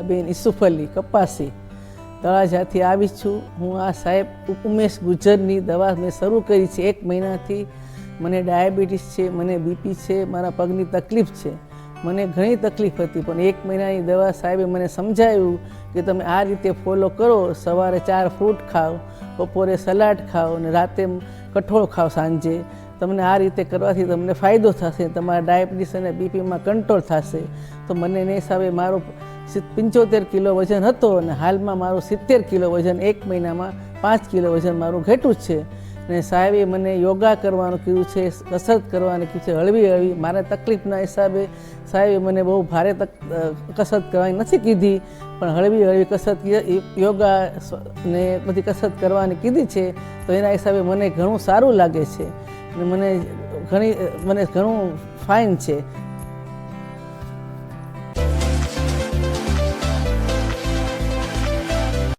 મીરાબેન ઈસુફલી કપાસી. તળાજાથી આવી છું, હું આ સાહેબ ઉમેશ ગુજરની દવા મેં શરૂ કરી છે એક મહિનાથી. મને ડાયાબિટીસ છે, મને બીપી છે, મારા પગની તકલીફ છે. મને ઘણી તકલીફ હતી, પણ એક મહિનાની દવા સાહેબે મને સમજાવ્યું કે તમે આ રીતે ફોલો કરો, સવારે ચાર ફ્રૂટ ખાઓ, બપોરે સલાડ ખાઓ અને રાતે કઠોળ ખાઓ સાંજે. તમને આ રીતે કરવાથી તમને ફાયદો થશે, તમારા ડાયાબિટીસ અને બીપીમાં કંટ્રોલ થશે. તો મને એને હિસાબે મારો પંચોતેર કિલો વજન હતો અને હાલમાં મારું સિત્તેર કિલો વજન એક મહિનામાં પાંચ કિલો વજન મારું ઘટ્યું જ છે. અને સાહેબે મને યોગા કરવાનું કીધું છે, કસરત કરવાનું કીધું છે, હળવી હળવી. મારા તકલીફના હિસાબે સાહેબે મને બહુ ભારે કસરત કરવાની નથી કીધી, પણ હળવી હળવી કસરત યોગા ને બધી કસરત કરવાની કીધી છે, તો એના હિસાબે મને ઘણું સારું લાગે છે. અને મને ઘણી મને ઘણું ફાઇન છે.